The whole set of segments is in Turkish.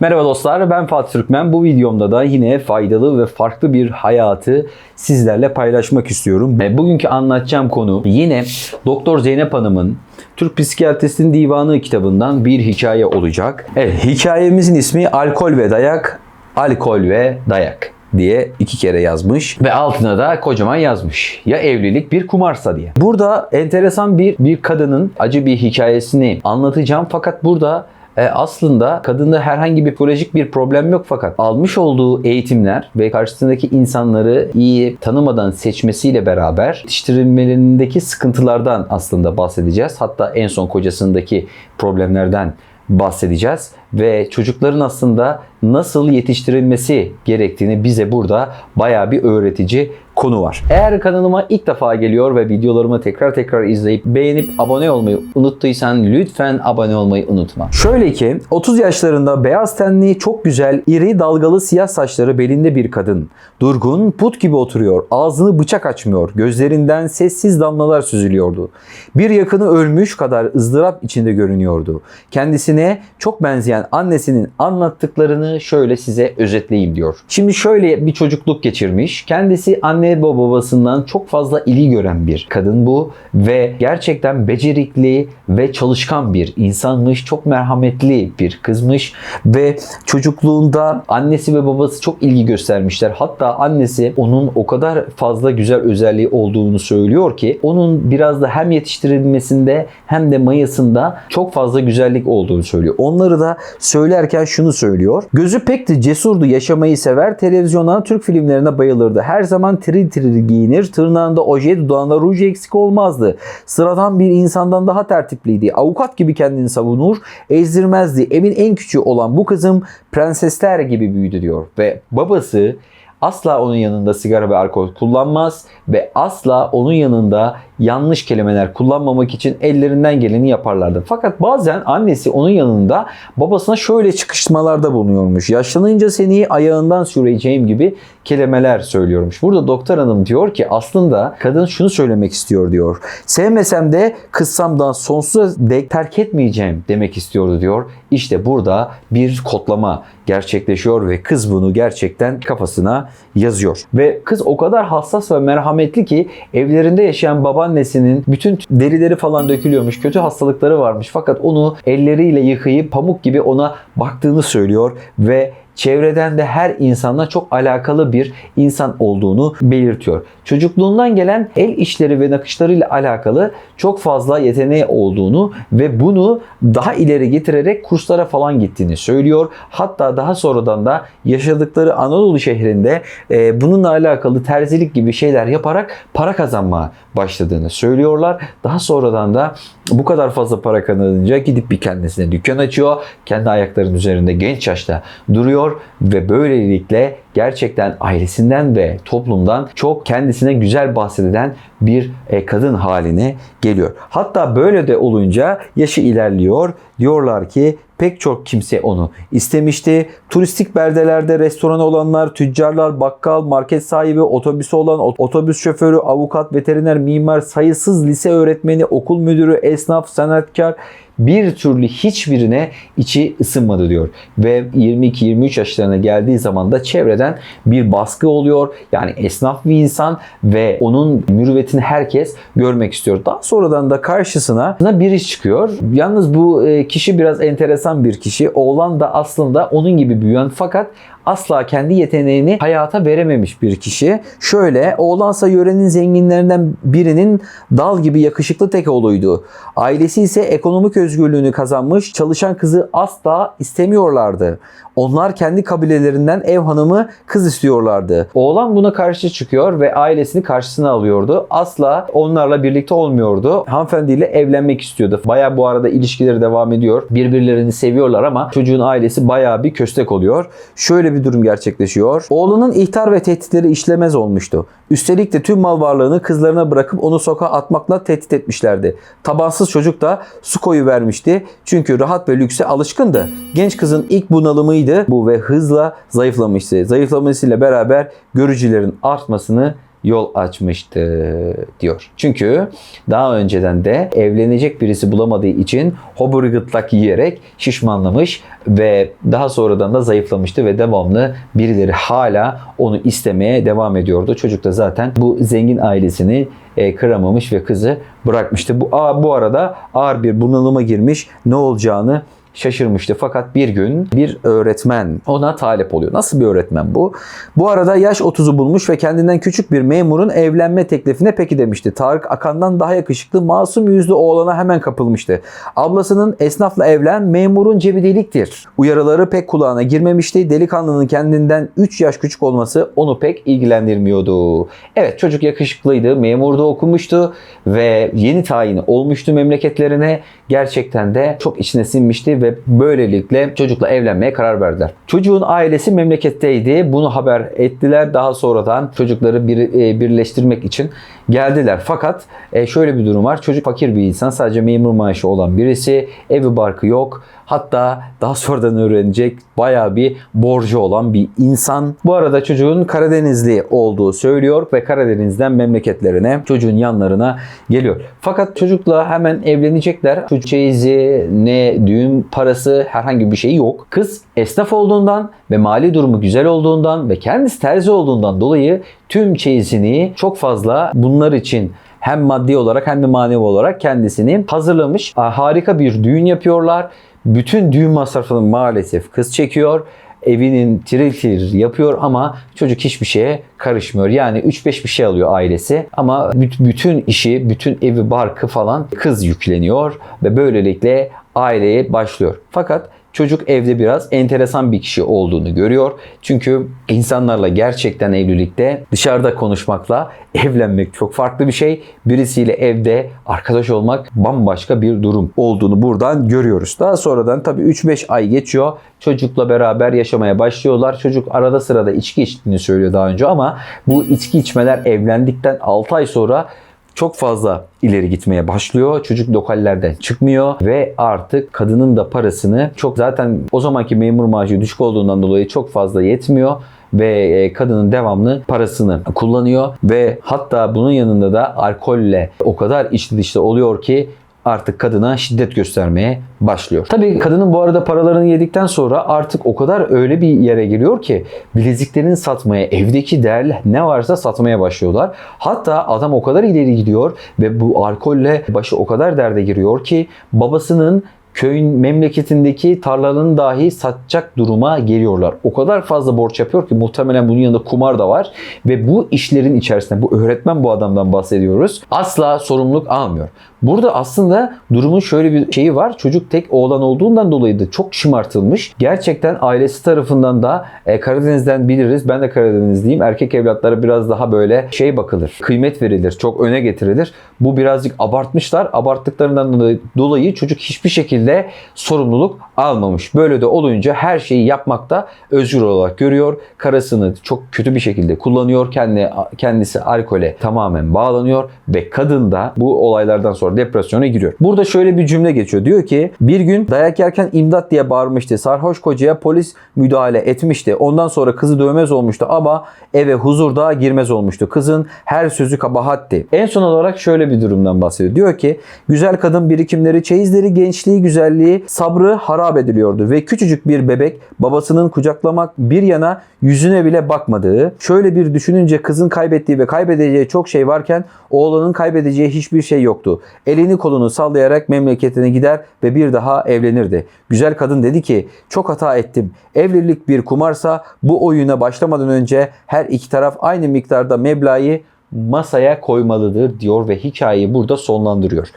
Merhaba dostlar ben Fatih Türkmen. Bu videomda da yine faydalı ve farklı bir hayatı sizlerle paylaşmak istiyorum. E, Bugünkü anlatacağım konu yine Doktor Zeynep Hanım'ın Türk Psikiyatristin Divanı kitabından bir hikaye olacak. Evet, hikayemizin ismi Alkol ve Dayak, Alkol ve Dayak diye iki kere yazmış ve altına da kocaman yazmış. Ya evlilik bir kumarsa diye. Burada enteresan bir bir kadının acı bir hikayesini anlatacağım fakat burada e, aslında kadında herhangi bir psikolojik bir problem yok fakat almış olduğu eğitimler ve karşısındaki insanları iyi tanımadan seçmesiyle beraber yetiştirilmelerindeki sıkıntılardan aslında bahsedeceğiz. Hatta en son kocasındaki problemlerden bahsedeceğiz ve çocukların aslında nasıl yetiştirilmesi gerektiğini bize burada bayağı bir öğretici konu var. Eğer kanalıma ilk defa geliyor ve videolarımı tekrar tekrar izleyip beğenip abone olmayı unuttuysan lütfen abone olmayı unutma. Şöyle ki 30 yaşlarında beyaz tenli çok güzel iri dalgalı siyah saçları belinde bir kadın. Durgun put gibi oturuyor. Ağzını bıçak açmıyor. Gözlerinden sessiz damlalar süzülüyordu. Bir yakını ölmüş kadar ızdırap içinde görünüyordu. Kendisine çok benzeyen annesinin anlattıklarını şöyle size özetleyeyim diyor. Şimdi şöyle bir çocukluk geçirmiş. Kendisi anne ve babasından çok fazla ilgi gören bir kadın bu ve gerçekten becerikli ve çalışkan bir insanmış. Çok merhametli bir kızmış ve çocukluğunda annesi ve babası çok ilgi göstermişler. Hatta annesi onun o kadar fazla güzel özelliği olduğunu söylüyor ki onun biraz da hem yetiştirilmesinde hem de mayasında çok fazla güzellik olduğunu söylüyor. Onları da söylerken şunu söylüyor. Gözü pek de cesurdu, yaşamayı sever, televizyona, Türk filmlerine bayılırdı. Her zaman tiril tiril giyinir, tırnağında oje, dudağında ruj eksik olmazdı. Sıradan bir insandan daha tertipliydi. Avukat gibi kendini savunur, ezdirmezdi. Evin en küçüğü olan bu kızım prensesler gibi büyüdü diyor. Ve babası asla onun yanında sigara ve alkol kullanmaz ve asla onun yanında yanlış kelimeler kullanmamak için ellerinden geleni yaparlardı. Fakat bazen annesi onun yanında babasına şöyle çıkışmalarda bulunuyormuş. Yaşlanınca seni ayağından süreceğim gibi kelimeler söylüyormuş. Burada doktor hanım diyor ki aslında kadın şunu söylemek istiyor diyor. Sevmesem de kızsam da sonsuza dek terk etmeyeceğim demek istiyordu diyor. İşte burada bir kodlama gerçekleşiyor ve kız bunu gerçekten kafasına yazıyor. Ve kız o kadar hassas ve merhametli ki evlerinde yaşayan babaannesinin bütün derileri falan dökülüyormuş. Kötü hastalıkları varmış. Fakat onu elleriyle yıkayıp pamuk gibi ona baktığını söylüyor ve çevreden de her insanla çok alakalı bir insan olduğunu belirtiyor. Çocukluğundan gelen el işleri ve nakışlarıyla alakalı çok fazla yeteneği olduğunu ve bunu daha ileri getirerek kurslara falan gittiğini söylüyor. Hatta daha sonradan da yaşadıkları Anadolu şehrinde e, bununla alakalı terzilik gibi şeyler yaparak para kazanmaya başladığını söylüyorlar. Daha sonradan da bu kadar fazla para kazanınca gidip bir kendisine dükkan açıyor. Kendi ayaklarının üzerinde genç yaşta duruyor ve böylelikle gerçekten ailesinden ve toplumdan çok kendisine güzel bahsedilen bir e, kadın haline geliyor. Hatta böyle de olunca yaşı ilerliyor. Diyorlar ki pek çok kimse onu istemişti. Turistik beldelerde restoran olanlar, tüccarlar, bakkal, market sahibi, otobüsü olan otobüs şoförü, avukat, veteriner, mimar, sayısız lise öğretmeni, okul müdürü, esnaf, sanatkar bir türlü hiçbirine içi ısınmadı diyor. Ve 22-23 yaşlarına geldiği zaman da çevreden bir baskı oluyor. Yani esnaf bir insan ve onun mürüvvetini herkes görmek istiyor. Daha sonradan da karşısına bir çıkıyor. Yalnız bu e, kişi biraz enteresan bir kişi. Oğlan da aslında onun gibi büyüyen fakat asla kendi yeteneğini hayata verememiş bir kişi. Şöyle oğlansa yörenin zenginlerinden birinin dal gibi yakışıklı tek oğluydu. Ailesi ise ekonomik özgürlüğünü kazanmış çalışan kızı asla istemiyorlardı. Onlar kendi kabilelerinden ev hanımı kız istiyorlardı. Oğlan buna karşı çıkıyor ve ailesini karşısına alıyordu. Asla onlarla birlikte olmuyordu. Hanımefendiyle evlenmek istiyordu. Baya bu arada ilişkileri devam ediyor. Birbirlerini seviyorlar ama çocuğun ailesi baya bir köstek oluyor. Şöyle bir durum gerçekleşiyor. Oğlunun ihtar ve tehditleri işlemez olmuştu. Üstelik de tüm mal varlığını kızlarına bırakıp onu sokağa atmakla tehdit etmişlerdi. Tabansız çocuk da su koyu vermişti. Çünkü rahat ve lükse alışkındı. Genç kızın ilk bunalımıydı bu ve hızla zayıflamıştı. Zayıflamasıyla beraber görücülerin artmasını yol açmıştı diyor. Çünkü daha önceden de evlenecek birisi bulamadığı için hobur gıtlak yiyerek şişmanlamış ve daha sonradan da zayıflamıştı ve devamlı birileri hala onu istemeye devam ediyordu. Çocuk da zaten bu zengin ailesini e, kıramamış ve kızı bırakmıştı. Bu, bu arada ağır bir bunalıma girmiş. Ne olacağını şaşırmıştı. Fakat bir gün bir öğretmen ona talep oluyor. Nasıl bir öğretmen bu? Bu arada yaş 30'u bulmuş ve kendinden küçük bir memurun evlenme teklifine peki demişti. Tarık Akan'dan daha yakışıklı, masum yüzlü oğlana hemen kapılmıştı. Ablasının esnafla evlen, memurun cebi deliktir. Uyarıları pek kulağına girmemişti. Delikanlının kendinden 3 yaş küçük olması onu pek ilgilendirmiyordu. Evet çocuk yakışıklıydı, memurda okumuştu ve yeni tayini olmuştu memleketlerine. Gerçekten de çok içine sinmişti ve böylelikle çocukla evlenmeye karar verdiler. Çocuğun ailesi memleketteydi. Bunu haber ettiler. Daha sonradan çocukları bir, e, birleştirmek için geldiler. Fakat e, şöyle bir durum var. Çocuk fakir bir insan. Sadece memur maaşı olan birisi. Evi barkı yok. Hatta daha sonradan öğrenecek bayağı bir borcu olan bir insan. Bu arada çocuğun Karadenizli olduğu söylüyor ve Karadeniz'den memleketlerine çocuğun yanlarına geliyor. Fakat çocukla hemen evlenecekler. Çocuk çeyizi, ne düğün parası herhangi bir şey yok. Kız esnaf olduğundan ve mali durumu güzel olduğundan ve kendisi terzi olduğundan dolayı tüm çeyizini çok fazla bunlar için hem maddi olarak hem de manevi olarak kendisini hazırlamış. Harika bir düğün yapıyorlar. Bütün düğün masrafını maalesef kız çekiyor. Evinin tiril tiril yapıyor ama çocuk hiçbir şeye karışmıyor. Yani 3-5 bir şey alıyor ailesi ama bütün işi, bütün evi, barkı falan kız yükleniyor ve böylelikle aileye başlıyor. Fakat çocuk evde biraz enteresan bir kişi olduğunu görüyor. Çünkü insanlarla gerçekten evlilikte dışarıda konuşmakla evlenmek çok farklı bir şey. Birisiyle evde arkadaş olmak bambaşka bir durum olduğunu buradan görüyoruz. Daha sonradan tabii 3-5 ay geçiyor. Çocukla beraber yaşamaya başlıyorlar. Çocuk arada sırada içki içtiğini söylüyor daha önce ama bu içki içmeler evlendikten 6 ay sonra çok fazla ileri gitmeye başlıyor. Çocuk lokallerden çıkmıyor ve artık kadının da parasını çok zaten o zamanki memur maaşı düşük olduğundan dolayı çok fazla yetmiyor ve kadının devamlı parasını kullanıyor ve hatta bunun yanında da alkolle o kadar içli dışlı oluyor ki artık kadına şiddet göstermeye başlıyor. Tabii kadının bu arada paralarını yedikten sonra artık o kadar öyle bir yere geliyor ki bileziklerini satmaya, evdeki değerli ne varsa satmaya başlıyorlar. Hatta adam o kadar ileri gidiyor ve bu alkolle başı o kadar derde giriyor ki babasının köyün memleketindeki tarlalarını dahi satacak duruma geliyorlar. O kadar fazla borç yapıyor ki muhtemelen bunun yanında kumar da var ve bu işlerin içerisinde bu öğretmen bu adamdan bahsediyoruz. Asla sorumluluk almıyor. Burada aslında durumun şöyle bir şeyi var. Çocuk tek oğlan olduğundan dolayı da çok şımartılmış. Gerçekten ailesi tarafından da e, Karadeniz'den biliriz. Ben de Karadenizliyim. Erkek evlatlara biraz daha böyle şey bakılır. Kıymet verilir. Çok öne getirilir. Bu birazcık abartmışlar. Abarttıklarından dolayı çocuk hiçbir şekilde sorumluluk almamış. Böyle de olunca her şeyi yapmakta özgür olarak görüyor. Karısını çok kötü bir şekilde kullanıyor. Kendi, kendisi alkole tamamen bağlanıyor ve kadın da bu olaylardan sonra depresyona giriyor. Burada şöyle bir cümle geçiyor. Diyor ki bir gün dayak yerken imdat diye bağırmıştı. Sarhoş kocaya polis müdahale etmişti. Ondan sonra kızı dövmez olmuştu ama eve huzurda girmez olmuştu. Kızın her sözü kabahatti. En son olarak şöyle bir durumdan bahsediyor. Diyor ki güzel kadın birikimleri, çeyizleri, gençliği, güzelliği, sabrı harap ediliyordu ve küçücük bir bebek babasının kucaklamak bir yana yüzüne bile bakmadığı, şöyle bir düşününce kızın kaybettiği ve kaybedeceği çok şey varken oğlanın kaybedeceği hiçbir şey yoktu. Elini kolunu sallayarak memleketine gider ve bir daha evlenirdi. Güzel kadın dedi ki çok hata ettim. Evlilik bir kumarsa bu oyuna başlamadan önce her iki taraf aynı miktarda meblağı masaya koymalıdır diyor ve hikayeyi burada sonlandırıyor.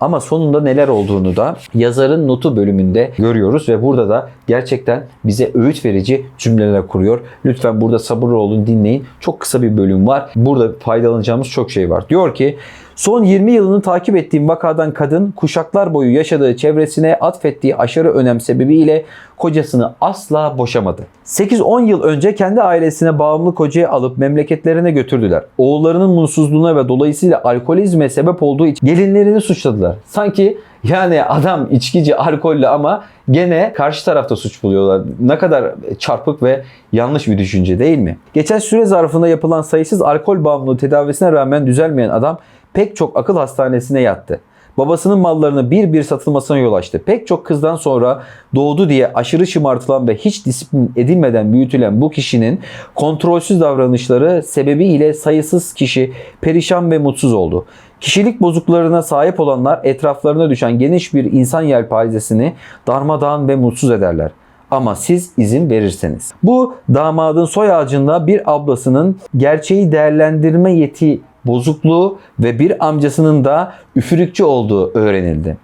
Ama sonunda neler olduğunu da yazarın notu bölümünde görüyoruz ve burada da gerçekten bize öğüt verici cümleler kuruyor. Lütfen burada sabırlı olun dinleyin. Çok kısa bir bölüm var. Burada faydalanacağımız çok şey var. Diyor ki Son 20 yılını takip ettiğim vakadan kadın kuşaklar boyu yaşadığı çevresine atfettiği aşırı önem sebebiyle kocasını asla boşamadı. 8-10 yıl önce kendi ailesine bağımlı kocayı alıp memleketlerine götürdüler. Oğullarının mutsuzluğuna ve dolayısıyla alkolizme sebep olduğu için gelinlerini suçladılar. Sanki yani adam içkici, alkollü ama gene karşı tarafta suç buluyorlar. Ne kadar çarpık ve yanlış bir düşünce değil mi? Geçen süre zarfında yapılan sayısız alkol bağımlılığı tedavisine rağmen düzelmeyen adam pek çok akıl hastanesine yattı. Babasının mallarını bir bir satılmasına yol açtı. Pek çok kızdan sonra doğdu diye aşırı şımartılan ve hiç disiplin edilmeden büyütülen bu kişinin kontrolsüz davranışları sebebiyle sayısız kişi perişan ve mutsuz oldu. Kişilik bozukluklarına sahip olanlar etraflarına düşen geniş bir insan yelpazesini darmadağın ve mutsuz ederler. Ama siz izin verirseniz. Bu damadın soy ağacında bir ablasının gerçeği değerlendirme yeti bozukluğu ve bir amcasının da üfürükçü olduğu öğrenildi.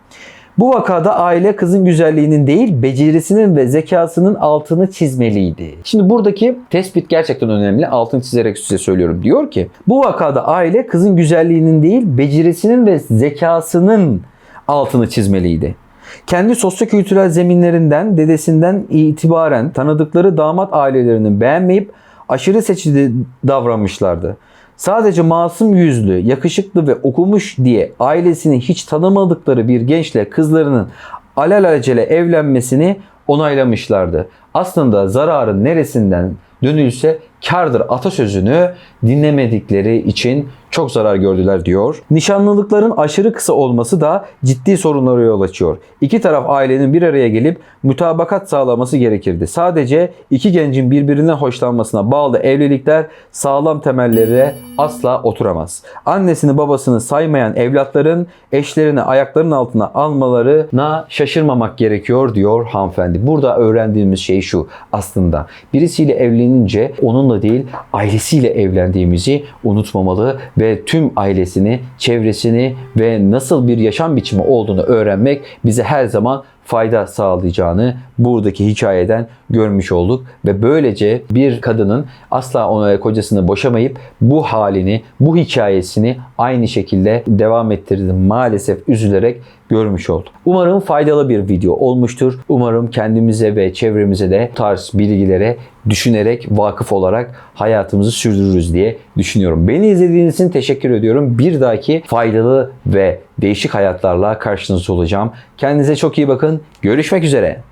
Bu vakada aile kızın güzelliğinin değil becerisinin ve zekasının altını çizmeliydi. Şimdi buradaki tespit gerçekten önemli. Altını çizerek size söylüyorum. Diyor ki bu vakada aile kızın güzelliğinin değil becerisinin ve zekasının altını çizmeliydi. Kendi sosyokültürel zeminlerinden, dedesinden itibaren tanıdıkları damat ailelerini beğenmeyip aşırı seçici davranmışlardı. Sadece masum yüzlü, yakışıklı ve okumuş diye ailesini hiç tanımadıkları bir gençle kızlarının alelacele evlenmesini onaylamışlardı. Aslında zararın neresinden dönülse kardır atasözünü dinlemedikleri için çok zarar gördüler diyor. Nişanlılıkların aşırı kısa olması da ciddi sorunlara yol açıyor. İki taraf ailenin bir araya gelip mütabakat sağlaması gerekirdi. Sadece iki gencin birbirinden hoşlanmasına bağlı evlilikler sağlam temellere asla oturamaz. Annesini babasını saymayan evlatların eşlerini ayaklarının altına almalarına şaşırmamak gerekiyor diyor hanımefendi. Burada öğrendiğimiz şey şu aslında. Birisiyle evlenince onunla değil ailesiyle evlendiğimizi unutmamalı ve tüm ailesini, çevresini ve nasıl bir yaşam biçimi olduğunu öğrenmek bize her zaman fayda sağlayacağını buradaki hikayeden görmüş olduk ve böylece bir kadının asla ona kocasını boşamayıp bu halini, bu hikayesini aynı şekilde devam ettirdi maalesef üzülerek görmüş olduk. Umarım faydalı bir video olmuştur. Umarım kendimize ve çevremize de tarz bilgilere düşünerek, vakıf olarak hayatımızı sürdürürüz diye düşünüyorum. Beni izlediğiniz için teşekkür ediyorum. Bir dahaki faydalı ve değişik hayatlarla karşınızda olacağım. Kendinize çok iyi bakın. Görüşmek üzere.